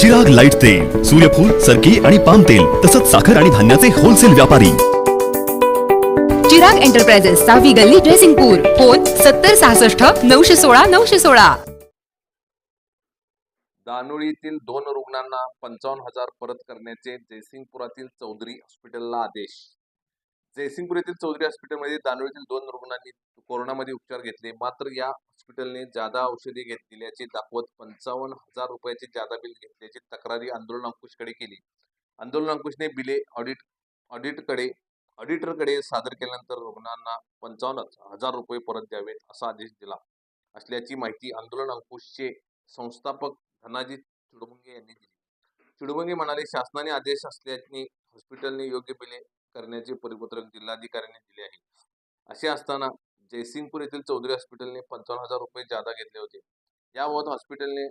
Chirag light तेल सूर्यफूल सरकी आणि पाम तेल तसंच साखर आणि धान्याचे होलसेल व्यापारी. चिराग एंटरप्राइजेस सहावी गल्ली ड्रेसिंगपूर फोन सत्तर सहासष्ट नऊशे सोळा नऊशे सोळा. दानोळीतील दोन रुग्णांना पंचावन्न हजार परत करण्याचे जयसिंगपुरातील चौधरी हॉस्पिटलला आदेश. जयसिंगपूर येथील चौधरी हॉस्पिटलमध्ये दानोळीतील दोन रुग्णांनी कोरोनामध्ये उपचार घेतले. मात्र या हॉस्पिटलने जादा औषधे घेतलेल्याचे दाखवत पंचावन्न हजार रुपयाचे जादा बिल घेतल्याची तक्रारी आंदोलन अंकुशकडे केली. आंदोलन अंकुशने बिले ऑडिट ऑडिटकडे ऑडिटरकडे सादर केल्यानंतर रुग्णांना पंचावन्न हजार रुपये परत द्यावेत असा आदेश दिला. असल्याची माहिती आंदोलन अंकुशचे संस्थापक धनाजी चिडमुंगे यांनी दिली. चिडमुंगे म्हणाले शासनाने आदेश असल्याने हॉस्पिटलने योग्य बिले करण्याचे परिपत्रक जिल्हाधिकाऱ्यांनी दिले आहे. असे असताना जयसिंगपूर येथील चौधरी हॉस्पिटलने पंचावन्न हजार रुपये जादा घेतले होते. याबाबत हॉस्पिटलने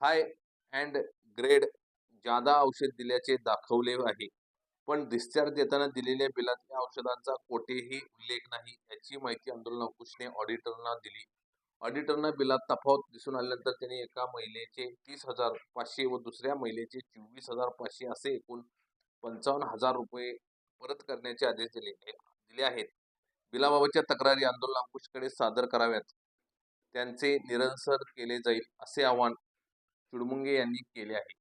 हाय अँड ग्रेड जादा औषध दिल्याचे दाखवले आहे. पण डिस्चार्ज देताना दिलेल्या बिलात या औषधांचा कोठेही उल्लेख नाही याची माहिती आंदोलन अंकुशने ऑडिटरना दिली. ऑडिटरना बिलात तफावत दिसून आल्यानंतर त्यांनी एका महिलेचे तीस हजार पाचशे व दुसऱ्या महिलेचे चोवीस हजार पाचशे असे एकूण पंचावन्न हजार रुपये परत करण्याचे आदेश दिले दिले आहेत. बिलाबाबतच्या तक्रारी आंदोलन अंकुशकडे सादर कराव्यात. त्यांचे निरंतर केले जाईल असे आवाहन चुडमुंगे यांनी केले आहे.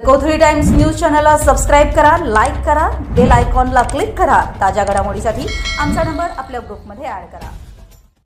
कोथळी टाइम्स न्यूज चॅनलला सबस्क्राईब करा लाईक करा बेल आयकॉनला क्लिक करा. ताज्या घडामोडीसाठी आमचा नंबर आपल्या ग्रुपमध्ये ऍड करा.